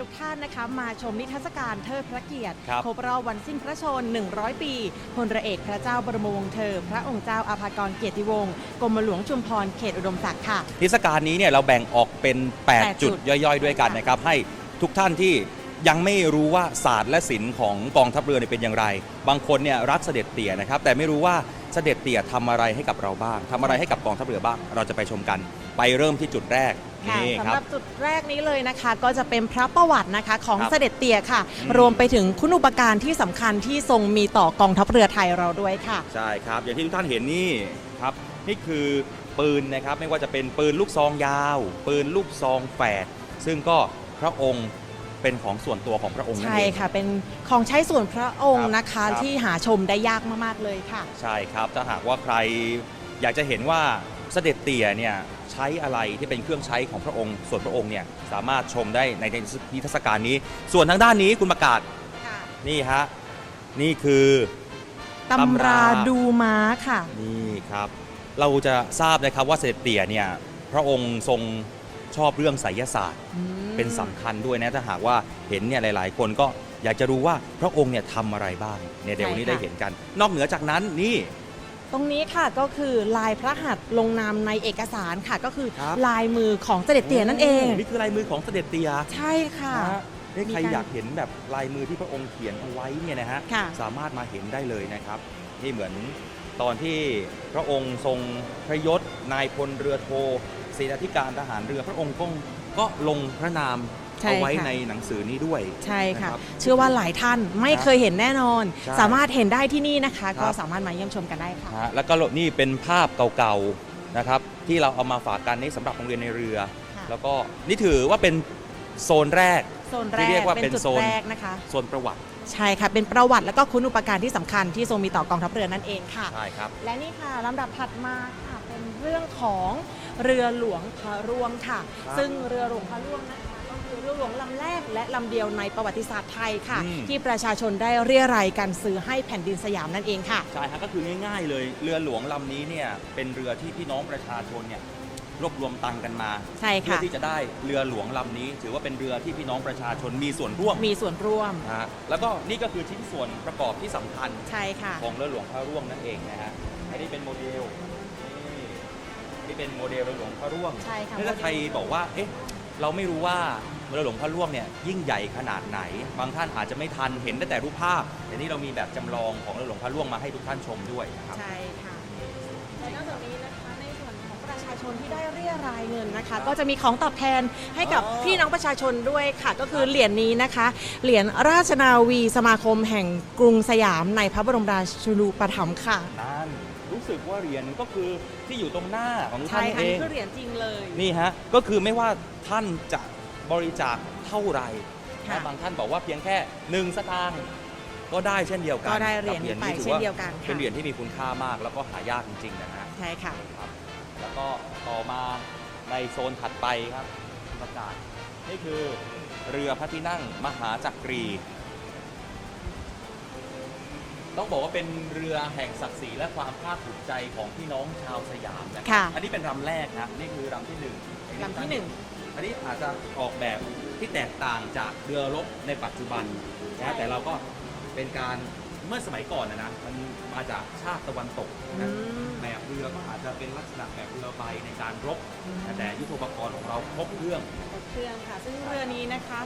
ทุกท่านนะคะ มาชมนิทรรศการเทิดพระเกียรติครับครบรอบวันสิ้นพระชน 100 ปีพลเรือเอกพระเจ้าบรมวงศ์เธอ พระองค์เจ้าอาภากรเกียรติวงศ์กรมหลวงชุมพรเขตอุดมศักดิ์ค่ะนิทรรศการนี้เนี่ยเราแบ่งออกเป็น แปด8 จุจุดดย่อยๆ ด้วยกันนะครับ ให้ทุกท่านที่ยังไม่รู้ว่าศาสตร์และศิลป์ของกองทัพเรือเนี่ยเป็นอย่างไร บางคนเนี่ยรักเสด็จเตี่ยนะครับ แต่ไม่รู้ว่าเสด็จเตี่ยทำอะไรให้กับเราบ้างทำอะไรให้กับกองทัพเรือบ้าง เราจะไปชมกัน ไปเริ่มที่จุดแรกค่ะนี่คสำรัหบรับจุดแรกนี้เลยนะคะ ก็จะเป็นพระประวัตินะคะของครับเสด็จเตี่ยค่ะ อืม รวมไปถึงคุณอุปการที่สำคัญที่ทรงมีต่อกองทัพเรือไทยเราด้วยค่ะ ใช่ครับ อย่างที่ทุกท่านเห็นนี่ครับ นี่คือปืนนะครับ ไม่ว่าจะเป็นปืนลูกซองยาว ปืนลูกซองแฝดซึ่งก็พระองค์เป็นของส่วนตัวของพระองค์นั่นใช่เอง ค่ะเป็นของใช้ส่วนพระองค์ครับนะคะครับ ที่หาชมได้ยากมากๆเลยค่ะ ใช่ครับ ถ้าหากว่าใครอยากจะเห็นว่า เสด็จเตี่ยเนี่ยใช้อะไรที่เป็นเครื่องใช้ของพระองค์ ส่วนพระองค์เนี่ยสามารถชมได้ในนิทรรศการนี้ ส่วนทางด้านนี้คุณประกาศนี่ฮะนี่คือตำตำราราดูม้าค่ะ นี่ครับ เราจะทราบนะครับว่าเสด็จเตี่ยเนี่ยพระองค์ทรงชอบเรื่องไสยศาสตร์ เป็นสำคัญด้วยนะถ้าหากว่าเห็นเนี่ยหลาย ๆ คนก็อยากจะรู้ว่าพระองค์เนี่ยทำอะไรบ้างเนี่ยเดี๋ยววันนี้ใช่ได้ค่ะเห็นกัน นอกเหนือจากนั้นนี่ ตรงนี้ค่ะก็คือลายพระหัตถ์ลงนามในเอกสารค่ะ ก็คือครับ ลายมือของเสด็จเตี่ยนั่นเอง นี่คือลายมือของเสด็จเตียใช่ค่ะ นะฮะนี่ใครมีการอยากเห็นแบบลายมือที่พระองค์เขียนเอาไว้เนี่ยนะฮะค่ะ สามารถมาเห็นได้เลยนะครับนี่เหมือนตอนที่พระองค์ทรงพระยศนายพลเรือโทเสนาธิการทหารเรือพระองค์ก็ก็ลงพระนามใช่ เอาไว้ค่ะในหนังสือนี้ด้วยใช่ค่ะนะครับ เชื่อว่าหลายท่านไม่เคยเห็นแน่นอน ใช่สามารถเห็นได้ที่นี่นะคะ ครับ ก็สามารถมาเยี่ยมชมกันได้ค่ะ นะฮะแล้วก็นี่เป็นภาพเก่าๆนะครับที่เราเอามาฝากกันนี่สำหรับโรงเรียนในเรือ ค่ะ แล้วก็นี่ถือว่าเป็นโซนแรก โซนแรที่เรีกยกว่าเป็นเป็นจุดโซน แรกนะคะ โซนประวัติใช่ค่ะ เป็นประวัติและก็คุณอุปการที่สำคัญที่ทรงมีต่อกองทัพเรือนั่นเองค่ะ ใช่ครับ และนี่ค่ะลำดับถัดมาค่ะเป็นเรื่องของเรือหลวงพระร่วงค่ะ ครับ ซึ่งเรือหลวงพระร่วงนะคะก็ คือเรือหลวงลำแรกและลำเดียวในประวัติศาสตร์ไทยค่ะ อืม ที่ประชาชนได้เรียรายกันซื้อให้แผ่นดินสยามนั่นเองค่ะ ใช่ครับก็คือง่ายๆเลยเรือหลวงลำนี้เนี่ยเป็นเรือที่พี่น้องประชาชนเนี่ยรวบรวมตังค์กันมาใช่เพื่อค่ะ ที่จะได้เรือหลวงลำนี้ ถือว่าเป็นเรือที่พี่น้องประชาชนมีส่วนร่วมมีส่วนร่วมนะฮะแล้วก็นี่ก็คือชิ้นส่วนประกอบที่สำคัญ ใช่ค่ะ ของเรือหลวงพระร่วงนั่นเองนะฮะ อันนี้เป็นโมเดล นี่นี่เป็นโมเดลเรือหลวงพระร่วงใช่ค่ะถ้าใครบอกว่า เอ๊ะ เราไม่รู้ว่าเรือหลวงพระร่วงเนี่ยยิ่งใหญ่ขนาดไหน บางท่านอาจจะไม่ทันเห็นได้แต่รูปภาพแต่นี่เรามีแบบจำลองของเรือหลวงพระร่วงมาให้ทุกท่านชมด้วยนะครับ ใช่ค่ะและนอกจากนี้นะคะในส่วนของประชาชนที่ได้เรียรายเงินนะคะ ก็จะมีของตอบแทนให้กับอ๋อ พี่น้องประชาชนด้วยค่ะ ก็คือเหรียญนี้นะคะ เหรียญราชนาวีสมาคมแห่งกรุงสยามในพระบรมราชูปถัมภ์ค่ะ นั่น รู้สึกว่าเหรียญก็คือที่อยู่ตรงหน้าของทุกใช่ท่านค่ะเอนี่ง คือเหรียญจริงเลย นี่ฮะ ก็คือไม่ว่าท่านจะบริจาคเท่าไหร่ค่ะ นะบางท่านบอกว่าเพียงแค่หนึ่งสตางค์ก็ได้เช่นเดียวกันก็ได้เหรียญนี้กับไปถือเช่นว่าเดียวกันเป็นค่ะเหรียญที่มีคุณค่ามากแล้วก็หายากจริงๆนะฮะใช่ค่ะ ครับ แล้วก็ต่อมาในโซนถัดไปครับประกาศนี่คือเรือพระที่นั่งมหาจักรี ต้องบอกว่าเป็นเรือแห่งศักดิ์ศรีและความภาคภูมิใจของพี่น้องชาวสยามนะครัค่ะอันนี้เป็นลำแรกนะนี่คือลำที่หนึ่งลำที่หนึ่ง อันนี้อาจจะออกแบบที่แตกต่างจากเรือรบในปัจจุบันนะแต่เราก็เป็นการเมื่อสมัยก่อนนะนะมันมาจากชาติตะวันตกอืนะมแบบเรือก็อาจจะเป็นลักษณะแบบเรือใบในการรบ แต่ยุทโธปกรณ์ของเราครบเครื่อง เครื่องค่ะ ซึ่งเรือนี้นะคะ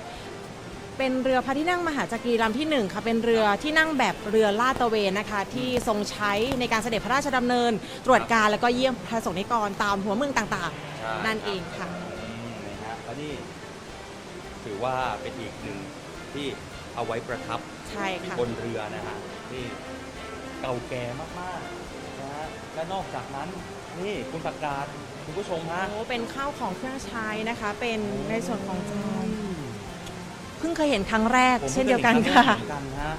เป็นเรือพระที่นั่งมหาจักรีลำที่หนึ่งค่ะ เป็นเรือที่นั่งแบบเรือลาดตระเวนนะคะ ที่ทรงใช้ในการเสด็จพระราชดำเนิน ตรวจการแล้วก็เยี่ยมพระสงฆ์นิกรตามหัวเมืองต่างใช่ๆนั่นเองค่ะอืมนะฮะแล้วนี่ถือว่าเป็นอีกหนึ่งที่เอาไว้ประทับใช่ค่ะ บนเรือนะฮะที่เก่าแก่มากๆนะฮะและนอกจากนั้นนี่คุณประกาศคุณผู้ชมฮะ โอ้เป็นข้าวของเครื่องใช้นะคะ เป็นในส่วนของจาน เพิ่งเคยเห็นครั้งแรก ผมเช่นเดียวกันพิ่งค่ะเห็นเหมือนกันฮะ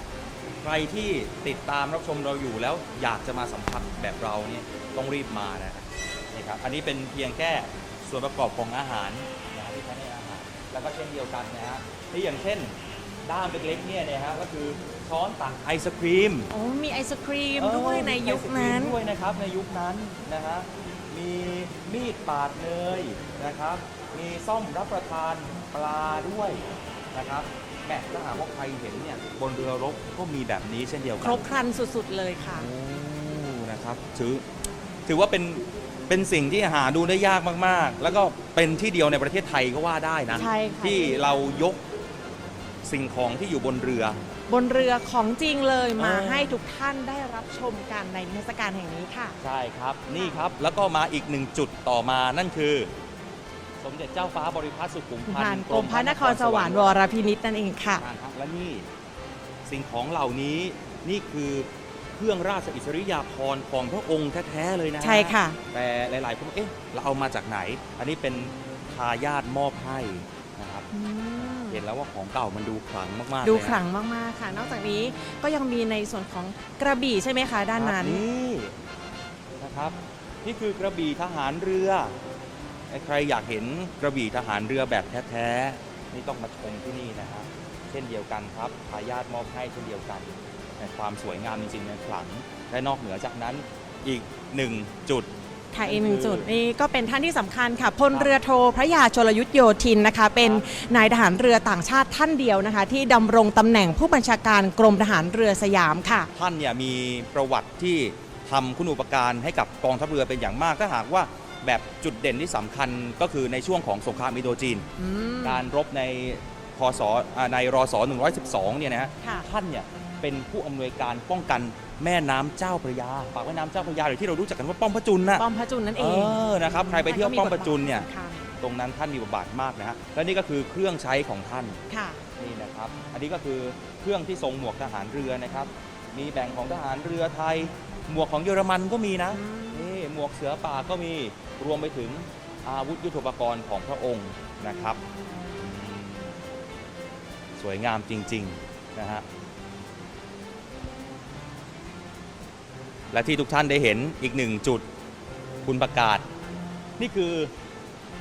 ใครที่ติดตามรับชมเราอยู่แล้วอยากจะมาสัมผัสแบบเราเนี่ยต้องรีบมานะนี่ครับอันนี้เป็นเพียงแค่ส่วนประกอบของอาหารนะฮะที่ใช้ในอาหารแล้วก็เช่นเดียวกันนะฮะที่อย่างเช่นด้ามเล็กๆเนี่ยนะฮะก็คือช้อนตักไอศครีม โอ้มีไอศครีมด้วยในยุคนั้น เออมีไอศกรีมด้วยนะครับในยุคนั้นนะฮะมีมีดปาดเนยนะครับ มีซ่อมรับประทานปลาด้วย นะครับแหม่ถ้าหากว่าใครเห็นเนี่ยบนเรือรบก็มีแบบนี้เช่นเดียวกัครบครันสุดๆเลยค่ะ โอ้นะครับถือถือว่าเป็นเป็นสิ่งที่หาดูได้ยากมากๆ แล้วก็เป็นที่เดียวในประเทศไทยก็ว่าได้นะ ใช่ค่ะ ที่เรายกสิ่งของที่อยู่บนเรือบนเรือของจริงเลยมาเออให้ทุกท่านได้รับชมกันในนิทรรศการแห่งนี้ค่ะ ใช่ครับ นี่ครับแล้วก็มาอีกหนึ่งจุดต่อมานั่นคือ สมเด็จเจ้าฟ้าบริพัตรสุขุมพัผ่านนธ์กรมพระนครสวรรค์วรพินิจนั่นเองค่ะใช่ครับและนี่สิ่งของเหล่านี้นี่คือเครื่องราชอิสริยาภรณ์ของพระองค์แท้ๆเลยนะใช่ค่ะ แต่หลายๆคนบอกเอ๊ะเราเอามาจากไหน อันนี้เป็นทายาทมอบให้นะครับอืมเห็นแล้วว่าของเก่ามันดูขลังมากๆ ดูเลยนะขลังมากๆค่ะ นอกจากนี้ก็ยังมีในส่วนของกระบี่ใช่ไหมคะด้านนั้นครับนี่นะครับนี่คือกระบี่ทหารเรือ ใครอยากเห็นกระบี่ทหารเรือแบบแท้ๆนี่ต้องมาชมที่นี่นะครับ เช่นเดียวกันครับทายาทมอบให้เช่นเดียวกันในความสวยงามจริงๆในขลังและนอกเหนือจากนั้นอีกหนึ่งจุดค่ะอีกหนึ่งจุดนี่ก็เป็นท่านที่สำคัญค่ะพลเรือโทพระยาชลยุทธโยธินนะคะ เป็นนายทหารเรือต่างชาติท่านเดียวนะคะ ที่ดำรงตำแหน่งผู้บัญชาการกรมทหารเรือสยามค่ะ ท่านเนี่ยมีประวัติที่ทำคุณอุปการให้กับกองทัพเรือเป็นอย่างมากถ้าหากว่า แบบจุดเด่นที่สำคัญก็คือในช่วงของสงครามอินโดจีน อืม การรบในพศอ่าในรศ112เนี่ยนะฮะค่ะ ท่านเนี่ยเป็นผู้อำนวยการป้องกันแม่น้ำเจ้าพระยาปากแม่น้ำเจ้าพระยาหรือที่เรารู้จักกันว่าป้อมพระจุลนะป้อมพระจุลนั่นเอเองอนะครับใครไปเที่ยวป้อมพระจุลเนี่ยท่ก็มีบทบาทสำคัญตรงนั้นท่านมีบทบาทมากนะฮะและนี่ก็คือเครื่องใช้ของท่าน ค่ะ นี่นะครับ อันนี้ก็คือเครื่องที่ทรงหมวกทหารเรือนะครับ มีแบ่งของทหารเรือไทย หมวกของเยอรมันก็มีนะ อืม นี่หมวกเสือป่าก็มี รวมไปถึงอาวุธยุทโธปกรณ์ของพระองค์นะครับอืมสวยงามจริงๆนะฮะและที่ทุกท่านได้เห็นอีกหนึ่งจุดคุณประกาศ นี่คือ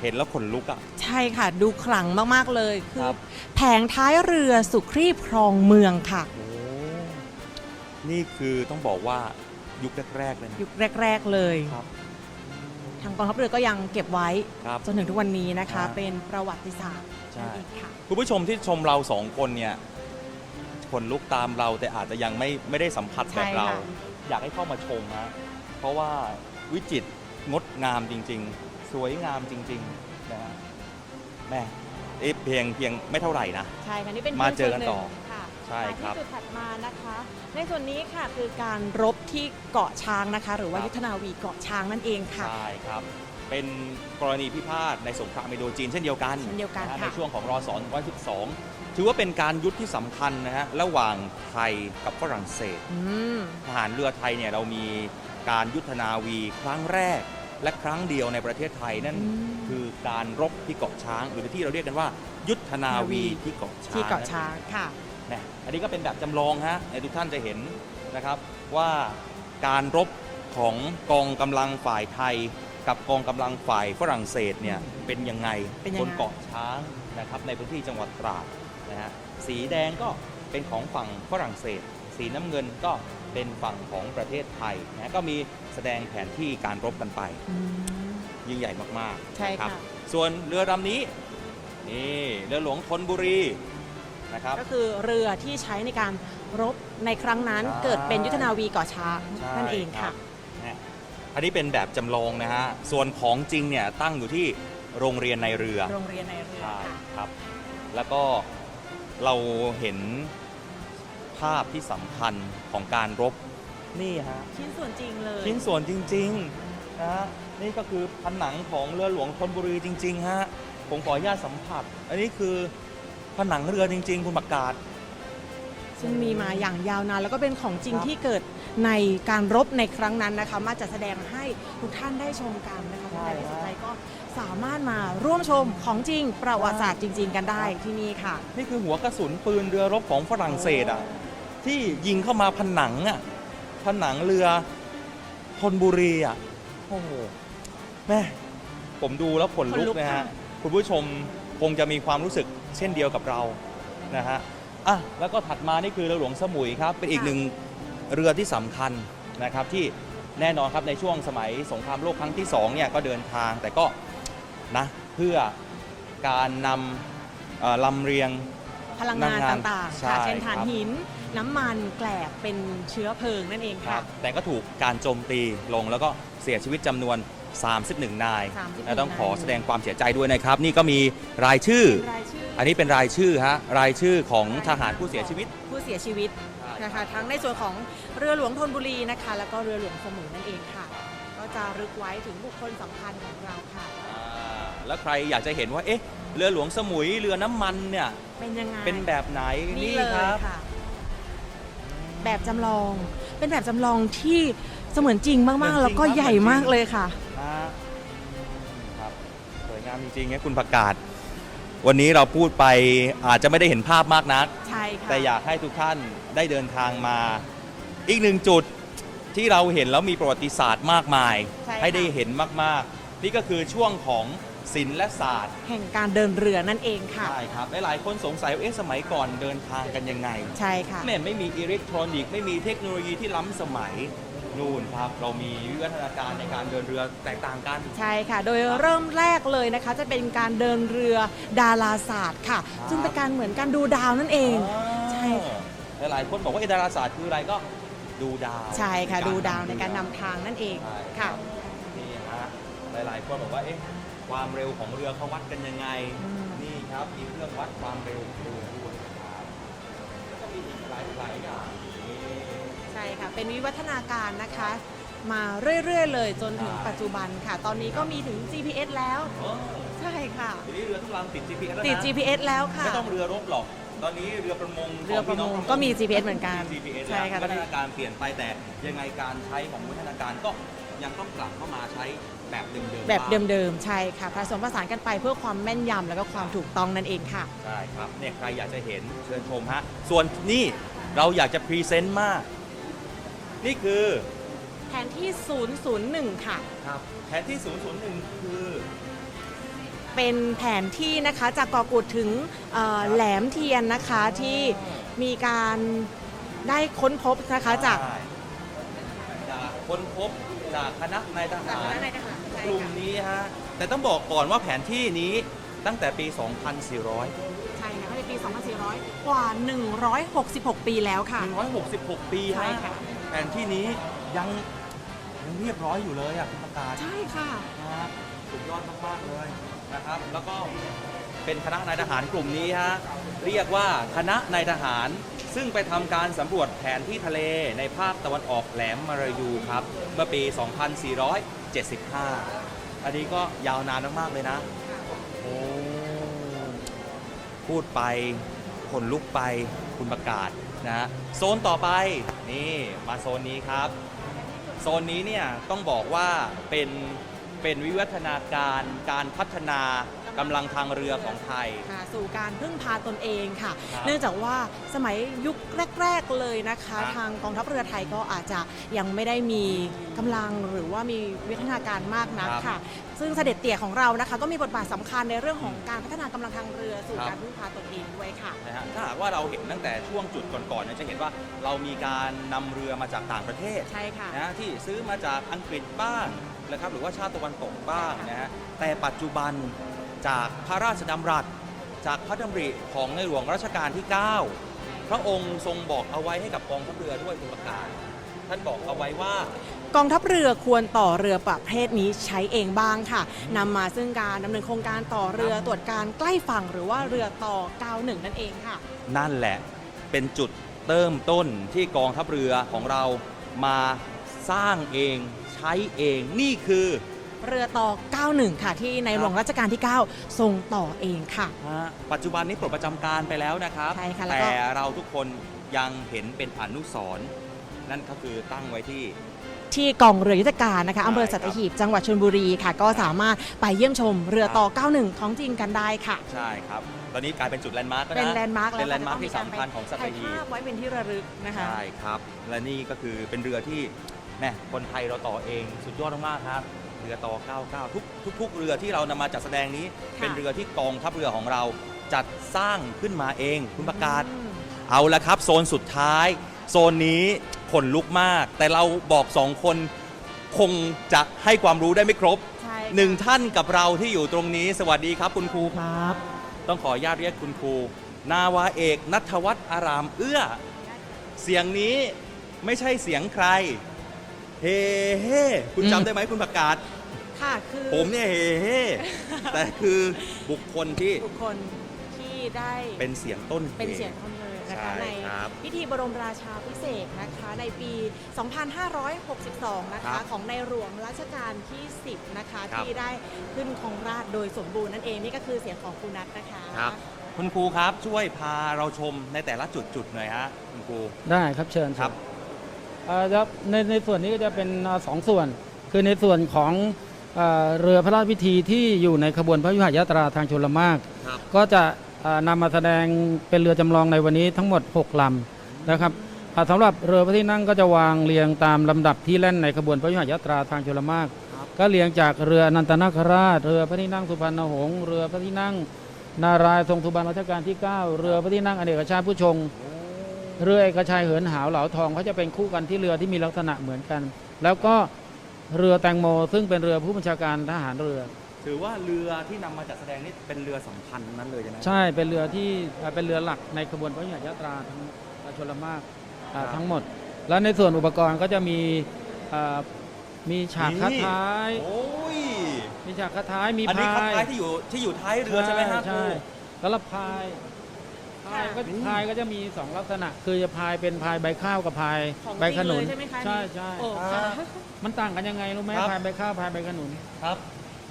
เห็นแล้วขนลุกอะ ใช่ค่ะ ดูขลังมาก ๆ เลย คืคอรับ แผงท้ายเรือสุครีบครองเมืองค่ะ โอ้นี่คือต้องบอกว่ายุคแรกๆเลยนะ ยุคแรก ๆ เลย ครับ ทางกองทัพเรือก็ยังเก็บไว้ครับ จนถึงทุกวันนี้นะคะ ครับ เป็นประวัติศาสตร์ใช่นั่นเองค่ะ คุณผู้ชมที่ชมเราสองคนเนี่ยคนลุกตามเราแต่อาจจะยังไม่ไม่ได้สัมผัสแบบใช่เราค่ะ อยากให้เข้ามาชมฮะเพราะว่าวิจิตรงดงามจริง ๆ สวยงามจริงๆนะฮะแม่เอ๊ะเพียงเพียงไม่เท่าไหร่นะ ใช่ค่ะนี่เป็นมาพียงเจอกันส่วหต่อค่ะ ใช่ครับมาที่จุดถัดมานะคะ ในส่วนนี้ค่ะคือการรบที่เกาะช้างนะคะ หรือว่าครับ ยุทธนาวีเกาะช้างนั่นเองค่ะ ใช่ครับ เป็นกรณีพิพาทในสงครามอินโดจีนเช่นเดียวกันเช่นเดียวกันะฮะค่ะ ในช่วงของรศ112 ถือว่าเป็นการยุทธที่สำคัญนะฮะ ระหว่างไทยกับฝรั่งเศส อืม ทหารเรือไทยเนี่ยเรามีการยุทธนาวีครั้งแรก และครั้งเดียวในประเทศไทยนั่นอืมคือการรบที่เกาะช้าง หรือที่เราเรียกกันว่า ยุทธนาวีที่เกาะช้างที่เกาะช้างค่ะ นะอันนี้ก็เป็นแบบจำลองฮะในทุกท่านจะเห็นนะครับว่าการรบของกองกำลังฝ่ายไทย กับกองกำลังฝ่ายฝรั่งเศสเนี่ยเป็นยังไงเป็นยังไง บนเกาะช้างนะครับในพื้นที่จังหวัดตราดนะฮะสีแดงก็เป็นของฝั่งฝรั่งเศส สีน้ำเงินก็เป็นฝั่งของประเทศไทยนะก็มีแสดงแผนที่การรบกันไป อืม ยิ่งใหญ่มากๆใช่นรับค่ะ ส่วนเรือลำนี้ นี่ เรือหลวงธนบุรี นะครับ ก็คือเรือที่ใช้ในการรบในครั้งนั้น ใช่ เกิดเป็นยุทธนาวีเกาะช้างใช่นั่นเองครัค่ะบนะอันนี้เป็นแบบจำลองนะฮะ ส่วนของจริงเนี่ยตั้งอยู่ที่โรงเรียนในเรือ โรงเรียนในเรือใช่ค่ะ ครับ แล้วก็เราเห็นภาพที่สำคัญของการรบ นี่ฮะ ชิ้นส่วนจริงเลยชิ้นส่วนจริงๆนะฮะนี่ก็คือผนังของเรือหลวงธนบุรีจริง ๆ ฮะ ผมขออนุญาตสัมผัส อันนี้คือ ผนังเรือจริง ๆ คุณประกาศ ซึ่งมีมาอย่างยาวนานแล้วก็เป็นของจริงครับที่เกิดในการรบในครั้งนั้นนะคะ มาจัดแสดงให้ทุกท่านได้ชมกันนะคะใช่ท่านใดที่สนใจฮะก็สามารถมาร่วมชมของจริงประวัติศาสตร์จริง ๆ กันได้ครับที่นี่ค่ะ นี่คือหัวกระสุนปืนเรือรบของฝรั่งเศสอะที่ยิงเข้ามาผนังอะผนังเรือธนบุรีอะโอ้โหแม่ผมดูแล้วขนลุขนลุกกนะฮะค่ะคุณผู้ชมคงจะมีความรู้สึก เช่นเดียวกับเรานะฮะอะแล้วก็ถัดมานี่คือเรือหลวงสมุยครับ เป็นอีกหนึ่งเรือที่สำคัญนะครับที่แน่นอนครับในช่วงสมัยสงครามโลกครั้งที่สองเนี่ยก็เดินทางแต่ก็นะเพื่อการนำเอ่อลำเรียงพลังงานพลังงานต่างๆใช่ค่ะเช่นถ่านครับหินน้ำมันแกลบเป็นเชื้อเพลิงนั่นเองคค่ะรับแต่ก็ถูกการโจมตีลงแล้วก็เสียชีวิตจำนวน 31 นาย31และต้องขอนายแสดงความเสียใจด้วยนะครับ นี่ก็มีรายชื่อรายชื่ออันนี้เป็นรายชื่อฮะรายชื่อของทหารผู้เสียชีวิต ผู้เสียชีวิตนะคะทั้งในส่วนของเรือหลวงธนบุรีนะคะ แล้วก็เรือหลวงสมุยนั่นเองค่ะ ก็จะรึกไว้ถึงบุคคลสำคัญของเราค่ะ อ่าแล้วใครอยากจะเห็นว่าเอ๊ะเรือหลวงสมุยเรือน้ำมันเนี่ยเป็นยังไงเป็นแบบไหนนี่เลยครับ ค่ะ แบบจำลองเป็นแบบจำลองที่เสมือนจริงมากๆแล้วก็ใหญ่มากเลยค่ะอ่าครับส วยงามจริงๆนะคุณประกาศ วันนี้เราพูดไปอาจจะไม่ได้เห็นภาพมากนัก ใช่ค่ะแต่อยากให้ทุกท่านได้เดินทางมา อีกหนึ่งจุดที่เราเห็นแล้วมีประวัติศาสตร์มากมายใช่ค่ะให้ได้เห็นมากๆ นี่ก็คือช่วงของศิลป์และศาสตร์แห่งการเดินเรือนั่นเองค่ะ ใช่ครับหลายๆคนสงสัยว่าเอ๊ะสมัยก่อนเดินทางกันยังไง ใช่ค่ะแม่ไม่มีอิเล็กทรอนิกส์ไม่มีเทคโนโลยีที่ล้ำสมัย นู่นครับ เรามีวิวัฒนาการในการเดินเรือแตกต่างกัน ใช่ค่ะ โดยเริ่มแรกเลยนะคะ จะเป็นการเดินเรือดาราศาสตร์ค่ะ ครับ ซึ่งเป็นการเหมือนการดูดาวนั่นเอง ใช่ค่ะ หลายๆคนบอกว่าเอะดาราศาสตร์คืออะไรก็ดูดาวใช่ค่ะกรดูดาวในการนำทางนั่นเองใช่ค่ะ นี่ฮะหลายๆคนบอกว่าเอ๊ะความเร็วของเรือเขาวัดกันยังไง อืม นี่ครับมีเครื่องวัดความเร็วของเรือด้วยครับแล้วก็มีอีกหลายๆอย่างนี่ใช่ค่ะ เป็นวิวัฒนาการนะคะ มาเรื่อยๆ เลยจนถึงใช่ปัจจุบันค่ะ ตอนนี้ก็มีถึง GPS แล้ว โอ้ใช่ค่ะ ทีนี้เรือทุกลำติด GPS แล้วนะติด GPS แล้วค่ะ ไม่ต้องเรือรบหรอกตอนนี้เรือประมงเรือประมงขพี่น้ก็มี GPS เหมือนกันมี GPS ใช่ค่ะแล้ววิวัฒนาการเปลี่ยนไปแต่ยังไงการใช้ของวิวัฒนาการก็ยังต้องกลับเข้ามาใช้แบบเดิมๆแบบาง เดิมๆ ใช่ค่ะ ผสมผสานกันไปเพื่อความแม่นยำแล้วก็ความถูกต้องนั่นเองค่ะ ใช่ครับเนี่ยใครอยากจะเห็นเชิญชมฮะ ส่วนนี่เราอยากจะพรีเซนต์มาก นี่คือแผนที่ 001 ค่ะ ครับแผนที่ 001 คือ เป็นแผนที่นะคะจากเกาะกูดถึงเอ่อแหลมเทียนนะคะที่มีการได้ค้นพบนะคะจากใช่จากค้นพบจากคณะนายทจากหาครณะนายทหารใช่กลุ่มค่ะนี้ฮะ แต่ต้องบอกก่อนว่าแผนที่นี้ตั้งแต่ปี 2400 ใช่ค่ะในปี 2400 กว่า 166 ปีแล้วค่ะ 166 ปีใช่ฮะค่ะ แผนที่นี้ยังยังเรียบร้อยอยู่เลยอะคุณประกาศใช่ค่ะนะฮะสุดยอดมากๆเลยนะครับ แล้วก็เป็นคณะนายทหารกลุ่มนี้ฮะเรียกว่าคณะนายทหาร ซึ่งไปทำการสำรวจแผนที่ทะเลในภาคตะวันออกแหลมมารายูครับ เมื่อปี 2475 อันนี้ก็ยาวนานมากๆเลยนะโอ้พูดไปขนลุกไปคุณประกาศ นะฮะโซนต่อไปนี่มาโซนนี้ครับ โซนนี้เนี่ยต้องบอกว่าเป็นเป็นวิวัฒนาการการพัฒนา กำลังทางเรือของไทย ค่ะสู่การพึ่งพาตนเองค่ะ ครับเนื่องจากว่าสมัยยุคแรก ๆเลยนะคะ ครับ ทางกองทัพเรือไทยก็อาจจะยังไม่ได้มีกำลังหรือว่ามีวิวัฒนาการมากนักครับค่ะ ซึ่งเสด็จเตี่ยของเรานะคะ ก็มีบทบาทสำคัญในเรื่องของการพัฒนากำลังทางเรือสู่ครับการพึ่งพาตนเองด้วยค่ะ นะฮะถ้าหากว่าเราเห็นตั้งแต่ช่วงจุดก่อนๆเนี่ยจะเห็นว่าเรามีการนำเรือมาจากต่างประเทศใช่ค่ะ นะที่ซื้อมาจากอังกฤษบ้างนะครับหรือว่าชาติตะวันตกบ้างนะฮะแต่ปัจจุบัน จากพระราชดำรัส จากพระดำริของในหลวงรัชกาลที่ 9 พระองค์ทรงบอกเอาไว้ให้กับกองทัพเรือด้วยคุณประกาศท่านบอกเอาไว้ว่า กองทัพเรือควรต่อเรือประเภทนี้ใช้เองบ้างค่ะนำมาซึ่งการดำเนินโครงการต่อเรือตรวจการใกล้ฝั่งหรือว่าเรือต่อ 91 นั่นเองค่ะ นั่นแหละเป็นจุดเริ่มต้นที่กองทัพเรือของเรามาสร้างเองใช้เองนี่คือ เรือต่อ 91 ค่ะ ที่ในหลวงรัชกาลที่ 9 ทรงต่อเองค่ะ ฮะปัจจุบันนี้ปลดประจำการไปแล้วนะครับ ใช่ค่ะแล้วก็ แต่เราทุกคนยังเห็นเป็นอนุสรณ์นั่นก็คือตั้งไว้ที่ ที่กองเรือยุทธการนะคะใช่อำเภอสัตหีบจังหวัดชลบุรีค่ะ ก็สามารถไปเยี่ยมชมเรือต่อ 91ท้องจริงกันได้ค่ะ ใช่ครับ ตอนนี้กลายเป็นจุดแลนด์มาร์กแล้วนะเป็นแลนด์มาร์กแล้วเป็นแลนด์มาร์กค่ะที่สำคัญของสัตถ่ายหีบภาพไว้เป็นที่ระลึกนะคะ ใช่ครับ และนี่ก็คือเป็นเรือที่แม่คนไทยเราต่อเองสุดยอดมากๆครับ เรือต่อ 99 ทุกทุกทุกเรือที่เรานำมาจัดแสดงนี้ เป็นเรือที่กองทัพเรือของเราจัดสร้างขึ้นมาเอง คุณประกาศ อืม เอาละครับ โซนสุดท้าย โซนนี้ขนลุกมาก แต่เราบอกสองคนคงจะให้ความรู้ได้ไม่ครบใช่หนึ่งท่านกับเราที่อยู่ตรงนี้ สวัสดีครับคุณครูครับ ต้องขออนุญาตเรียกคุณครู นาวาเอกนัทวัฒน์อารามเอื้อ เสียงนี้ไม่ใช่เสียงใคร เฮ้เฮ้คุณอืมจำได้ไหมคุณประกาศ ค่ะคือผมเนี่ยเฮ้เฮ้แต่คือบุคคลที่บุคคลที่ได้เป็นเสียงต้นหตุเป็นเสียงคนเลยนะคะใช่ในครับพิธีบรมราชาพิเศษกนะคะในปี 2562 นะครัคะบของในหลวงรัชกาลที่ 10 นะคะครับที่ได้ขึ้นครองราชย์โดยสมบูรณ์นั่นเองนี่ก็คือเสียงของคุณนัทนะคะครับคุณครูครับช่วยพาเราชมในแต่ละจุดจุดๆหน่อยฮะคุณครูได้ครับเชิญครับเอ่อครับ ในในส่วนนี้ก็จะเป็นเอ่อสองส่วน คือในส่วนของเอ่อเรือพระราชพิธีที่อยู่ในขบวนพระยุหยาตราทางชลมากครับก็จะเอ่อนำมาแสดงเป็นเรือจำลองในวันนี้ทั้งหมด 6ลำนะครับอ่าสำหรับเรือพระที่นั่งก็จะวางเรียงตามลำดับที่เล่นในขบวนพระยุหยาตราทางชลมากครับก็เรียงจากเรืออนันตนาคราช เรือพระที่นั่งสุพรรณหงษ์เรือพระที่นั่งนารายณ์ทรงสุบรรณรัชกาลที่ 9 เรือพระที่นั่งอเนกชาติผู้ชง เรือเอกชัยเหินหาวเหลาทองเขาจะเป็นคู่กันที่เรือที่มีลักษณะเหมือนกัน แล้วก็เรือแตงโม ซึ่งเป็นเรือผู้บัญชาการทหารเรือ ถือว่าเรือที่นำมาจัดแสดงนี่เป็นเรือสำคัญทั้งนั้นเลยใช่ไหม ใช่เป็นเรือที่อ่าเป็นเรือหลักในขบวนพระยุหยาตราทั้งชลมากอ่าทั้งหมด แล้วในส่วนอุปกรณ์ก็จะมีอ่ามีฉากคัดท้าย โอ้ย มีฉากคัดท้ายมีอันนี้พาคัดยท้ายที่อยู่ที่อยู่ท้ายเรือใช่ไหมฮะครู ใช่แล้วพาย พายก็นี่พายก็จะมีสองลักษณะ คือจะพายเป็นพายใบข้าวกับพายของใบขนุนจริงเลยใช่ไหมคะใช่ใช่โอ้อ่าค่ะ มันต่างกันยังไงรู้ไหมครับ พายใบข้าวพายใบขนุน ครับ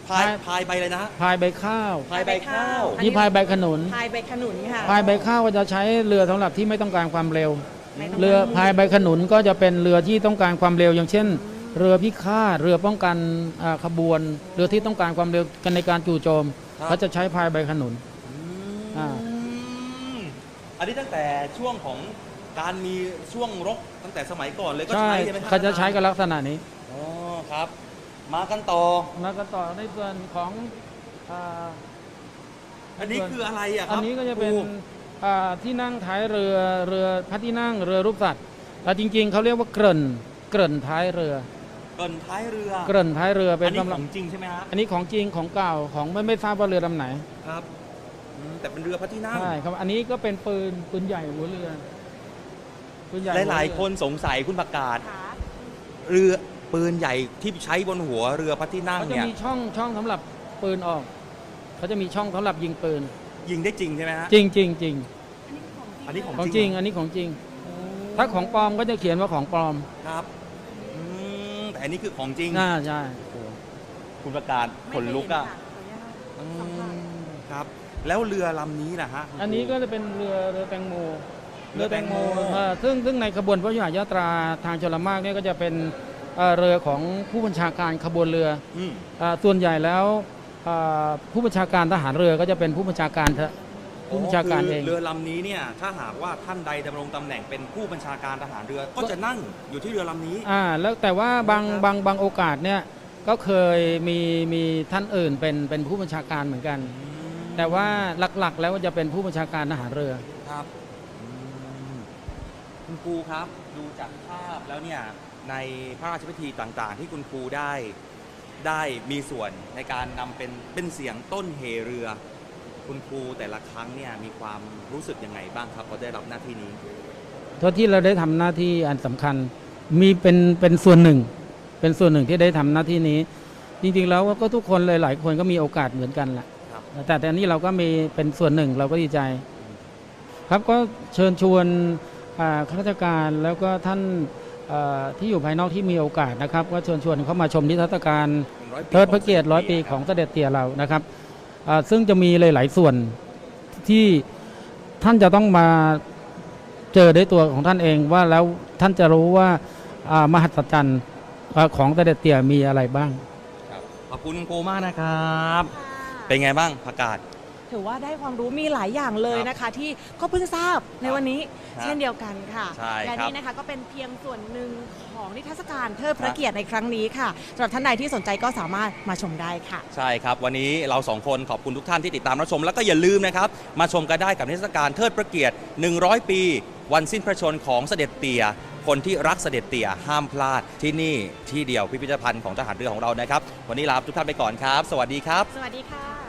พายพายพายใบเลยนะฮะพายใบข้าวพายใบข้าว อันี่พายใบขนุน พายใบขนุนค่ะ พายใบข้าวก็จะใช้เรือสำหรับที่ไม่ต้องการความเร็ว ไม่ต้งเรือพายใบขนุนก็จะเป็นเรือที่ต้องการความเร็ว อย่างเช่น เรือพิฆาตเรือป้องกันอ่าขบวน เรือที่ต้องการความเร็วกันในการจู่โจมครับ เขาจะใช้พายใบขนุนอ่าม อันนี้ตั้งแต่ช่วงของการมีช่วงรบตั้งแต่สมัยก่อนเลยก็ใช่ใช้ใช่ไหมครับเขาจะใช้กันลักษณะนี้ อ๋อครับ มากันต่อ แล้วก็ต่อในส่วนของอ่าอันนี้คืออะไรอะคอัรันบนี้ก็จะเป็นครูอ่าที่นั่งท้ายเรือเรือพระที่นั่งเรือรูปสัตว์แต่จริงๆเขาเรียกว่าเกริ่นเกริ่นท้ายเรือ เกินท้ายเรือเกริ่นท้ายเรือเป็อันนนี้สำหขรับองจริงใช่ไหมฮะอันนี้ของจริงของเก่าของไม่ไม่ทราบว่าเรือลำไหน ครับ อืมแต่เป็นเรือพระที่นั่ง ใช่ครับ อันนี้ก็เป็นปืนปืนใหญ่หัวเรือปืนใหญ่หลายหัวๆเรือคนสงสัยคุณประกาศค่ะเรือปืนใหญ่ที่ใช้บนหัวเรือพระที่นั่งเขาจะเนี่ยมีช่องช่องสำหรับปืนออกเขาจะมีช่องสำหรับยิงปืน ยิงได้จริงใช่ไหมฮะ จริงจริงจริงอันนี้ของของจจริริงงอันนี้ของจริง ถ้าของปลอมก็จะเขียนว่าของปลอมครับอืมแต่อันนี้คือของจริง น่าใช่ คุณประกาศขนลุกอะไม่เคยเห็นค่ะขออนุญาต อืมครับ แล้วเรือลำนี้นะฮะอันนี้ก็จะเป็นเรือเรือแตงโมเรือแตงโมเอ่อซึ่งซึ่งในขบวนพระยุหยาตราทางชลมากเนี่ยก็จะเป็นเอ่อเรือของผู้บัญชาการขบวนเรืออืมอ่าส่วนใหญ่แล้วอ่าผู้บัญชาการทหารเรือก็จะเป็นผู้บัญชาการเถอะผู้บัญชาการเองคืเรือลำนี้เนี่ยถ้าหากว่าท่านใดดำรงตำแหน่งเป็นผู้บัญชาการทหารเรือ ก็จะนั่งอยู่ที่เรือลำนี้ อ่าแล้วแต่ว่าบางครับบางบางโอกาสเนี่ยก็เคยมีมีท่านอื่นเป็นเป็นผู้บัญชาการเหมือนกัน แต่ว่าหลักๆ แล้วจะเป็นผู้บัญชาการทหารเรือ ครับอืมคุณครูครับ ดูจากภาพแล้วเนี่ยในพระราชพิธีต่างๆ ที่คุณครูได้ได้มีส่วนในการนำเป็นเป็นเสียงต้นเหเรือ คุณครูแต่ละครั้งเนี่ยมีความรู้สึกยังไงบ้างครับพอได้รับหน้าที่นี้เพราะที่เราได้ทำหน้าที่อันสำคัญมีเป็นเป็นส่วนหนึ่ง เป็นส่วนหนึ่งที่ได้ทำหน้าที่นี้ จริงๆแล้วก็ทุกคนเลยหลายคนก็มีโอกาสเหมือนกันแหละครับ แต่แต่อันนี้เราก็มีเป็นส่วนหนึ่งเราก็ดีใจ ครับก็เชิญชวนอ่าข้าราชการแล้วก็ท่านอ่าที่อยู่ภายนอกที่มีโอกาสนะครับ ก็เชิญชวนเข้ามาชมนิทรรศการ100เทิดพระเกียรติร้อยปีของเสด็จเตี่ยเรานะครับอ่าซึ่งจะมีหลาย ๆ ส่วนที่ท่านจะต้องมาเจอด้วยตัวของท่านเองว่าแล้วท่านจะรู้ว่าอ่ามหัศจรรย์อ่าของเสด็จเตี่ยมีอะไรบ้างครับขอบคุณคุณครูมากนะครับค่ะ เป็นไงบ้างประกาศถือว่าได้ความรู้มีหลายอย่างเลยนะคะ ที่ก็เพิ่งทราบในวันนี้ครับเช่นเดียวกันค่ะใช่และครับนี่นะคะก็เป็นเพียงส่วนหนึ่งของนิทรรศการเทิดพระเกียรติในครั้งนี้ค่ะสำหรับท่านใดที่สนใจก็สามารถมาชมได้ค่ะ ใช่ครับ วันนี้เราสองคนขอบคุณทุกท่านที่ติดตามรับชม แล้วก็อย่าลืมนะครับ มาชมกันได้กับนิทรรศการเทิดพระเกียรติ 100 ปี วันสิ้นพระชนม์ของเสด็จเตี่ย คนที่รักเสด็จเตี่ยห้ามพลาดที่นี่ที่เดียวพิพิธภัณฑ์ของทหารเรือของเรานะครับ วันนี้ลาทุกท่านไปก่อนครับ สวัสดีครับ สวัสดีค่ะ